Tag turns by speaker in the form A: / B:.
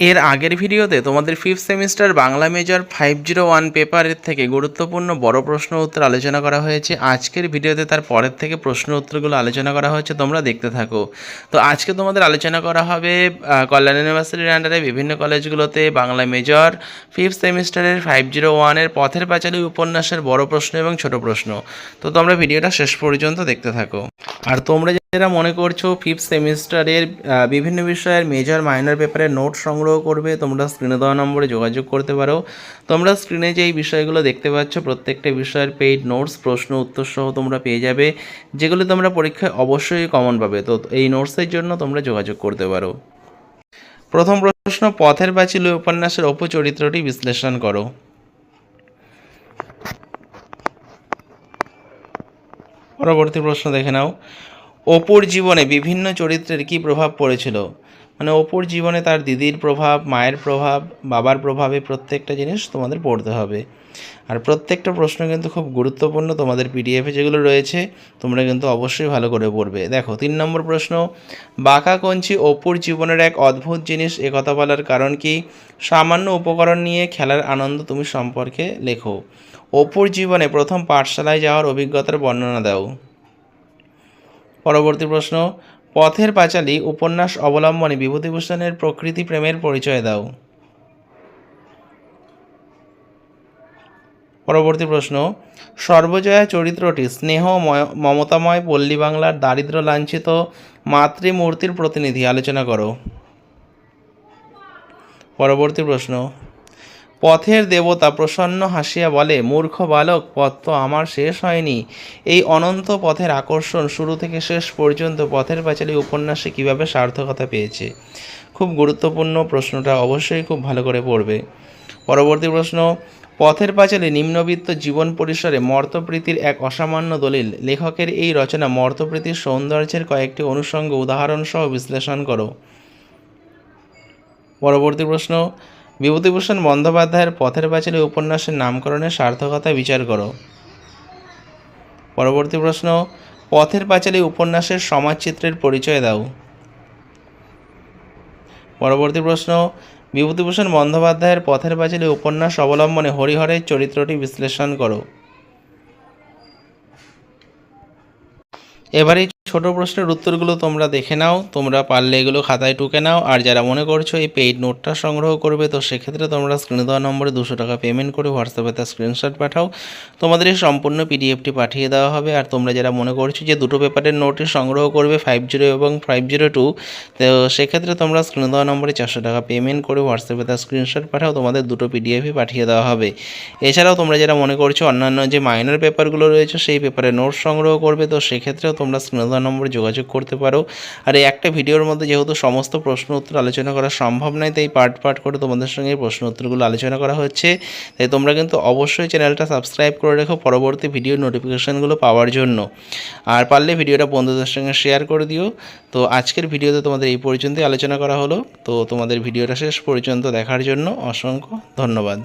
A: এর আগের ভিডিওতে তোমাদের fifth semester Bangla major five zero one পেপারের থেকে গুরুত্বপূর্ণ বড় প্রশ্ন উত্তর আলোচনা করা হয়েছে। আজকের ভিডিওতে তার পরের থেকে প্রশ্ন উত্তরগুলো আলোচনা করা হয়েছে তোমরা দেখতে থাকো। তো আজকে তোমাদের আলোচনা করা হবে কল্যাণ ইউনিভার্সিটির আন্ডারে বিভিন্ন কলেজগুলোতে বাংলা মেজর ফিফথ সেমিস্টারের ফাইভ জিরো ওয়ানের পথের পাঁচালী উপন্যাসের বড় প্রশ্ন এবং ছোট প্রশ্ন। তো তোমরা ভিডিওটা শেষ পর্যন্ত দেখতে থাকো। আর তোমরা যারা মনে করছ ফিফথ সেমিস্টারের বিভিন্ন বিষয়ের মেজর মাইনর পেপারে নোট সংগ্রহ করবে, তোমরা স্ক্রিনে দেওয়া নম্বরে যোগাযোগ করতে পারো। তোমরা স্ক্রিনে যে এই বিষয়গুলো দেখতে পাচ্ছ, প্রত্যেকটা বিষয়ের পেইড নোটস প্রশ্ন, উত্তর সহ তোমরা পেয়ে যাবে, যেগুলো তোমরা পরীক্ষায় অবশ্যই কমন পাবে। তো এই নোটসের জন্য তোমরা যোগাযোগ করতে পারো। প্রথম প্রশ্ন, পথের পাঁচিল উপন্যাসের অপু চরিত্রটি বিশ্লেষণ করো। পরবর্তী প্রশ্ন দেখে নাও। অপুর জীবনে বিভিন্ন চরিত্রের কী প্রভাব পড়েছিল? মানে অপুর জীবনে তার দিদির প্রভাব, মায়ের প্রভাব, বাবার প্রভাবে প্রত্যেকটা জিনিস তোমাদের পড়তে হবে। আর প্রত্যেকটা প্রশ্ন কিন্তু খুব গুরুত্বপূর্ণ তোমাদের পিডিএফে যেগুলো রয়েছে, তোমরা কিন্তু অবশ্যই ভালো করে পড়বে। দেখো, তিন নম্বর প্রশ্ন, বাঁকা কঞ্চি অপুর জীবনের এক অদ্ভুত জিনিস, এ কথা বলার কারণ কি? সামান্য উপকরণ নিয়ে খেলার আনন্দ তুমি সম্পর্কে লেখো। অপুর জীবনে প্রথম পাঠশালায় যাওয়ার অভিজ্ঞতার বর্ণনা দাও। পরবর্তী প্রশ্ন, পথের পাঁচালী উপন্যাস অবলম্বনে বিভূতিভূষণের প্রকৃতি প্রেমের পরিচয় দাও। পরবর্তী প্রশ্ন, সর্বজয়া চরিত্রটি স্নেহ ময়- মমতাময় পল্লী বাংলার দারিদ্র লাঞ্ছিত মাতৃমূর্তির প্রতিনিধি, আলোচনা করো। পরবর্তী প্রশ্ন পথের দেবতা প্রসন্ন হাসিয়া বলে, মূর্খ বালক, পথ তো আমার শেষ হয়নি। এই অনন্ত পথের আকর্ষণ শুরু থেকে শেষ পর্যন্ত পথের পাঁচালী উপন্যাসে কীভাবে সার্থকতা পেয়েছে? খুব গুরুত্বপূর্ণ প্রশ্নটা অবশ্যই খুব ভালো করে পড়বে। পরবর্তী প্রশ্ন, পথের পাঁচালী নিম্নবিত্ত জীবন পরিসরে মর্তপ্রীতির এক অসামান্য দলিল। লেখকের এই রচনা মর্তপ্রীতির সৌন্দর্যের কয়েকটি অনুষঙ্গ উদাহরণ সহ বিশ্লেষণ করো। পরবর্তী প্রশ্ন বিভূতিভূষণ বন্দ্যোপাধ্যায়ের পথের পাঁচালী উপন্যাসের নামকরণের সার্থকতা বিচার করো। পরবর্তী প্রশ্ন, পথের পাঁচালী উপন্যাসের সমাজচিত্রের পরিচয় দাও। পরবর্তী প্রশ্ন, বিভূতিভূষণ বন্দ্যোপাধ্যায়ের পথের পাঁচালী উপন্যাস অবলম্বনে হরিহরের চরিত্রটি বিশ্লেষণ করো। এবার এই ছোট প্রশ্নের উত্তরগুলো তোমরা দেখে নাও, তোমরা পারলে এগুলো খাতায় টুকে নাও, আর যারা মনে করছ এই পেইড নোটটা সংগ্রহ করবে, তো সেক্ষেত্রে তোমরা স্ক্রিনে দেওয়া নম্বরে দুশো টাকা পেমেন্ট করে হোয়াটসঅ্যাপে তার স্ক্রিনশট পাঠাও। তোমাদের এই সম্পূর্ণ পিডিএফটি পাঠিয়ে দেওয়া হবে, আর তোমরা যারা মনে করছ যে দুটো পেপারের নোটই সংগ্রহ করবে ফাইভ জিরো এবং ফাইভ জিরো টু তো সেক্ষেত্রে তোমরা স্ক্রিনে দেওয়া নম্বরে চারশো টাকা পেমেন্ট করে হোয়াটসঅ্যাপে তার স্ক্রিনশট পাঠাও, তোমাদের দুটো পিডিএফই পাঠিয়ে দেওয়া হবে। এছাড়াও তোমরা যারা মনে করছ অন্যান্য যে মাইনর পেপারগুলো রয়েছে, সেই পেপারে নোট সংগ্রহ করবে, তো সেক্ষেত্রেও তোমরা স্ক্রিনে দেওয়া নম্বরে যোগাযোগ করতে পারো। আর এই একটা ভিডিওর মধ্যে যেহেতু সমস্ত প্রশ্ন উত্তর আলোচনা করা সম্ভব নয়, তাই পার্ট পার্ট করে তোমাদের সঙ্গে প্রশ্ন উত্তরগুলো আলোচনা করা হচ্ছে। তাই তোমরা কিন্তু অবশ্যই চ্যানেলটা সাবস্ক্রাইব করে রেখো পরবর্তী ভিডিও নোটিফিকেশানগুলো পাওয়ার জন্য। আর পারলে ভিডিওটা বন্ধুদের সঙ্গে শেয়ার করে দিও। তো আজকের ভিডিওতে তোমাদের এই পর্যন্তই আলোচনা করা হলো। তো তোমাদের ভিডিওটা শেষ পর্যন্ত দেখার জন্য অসংখ্য ধন্যবাদ।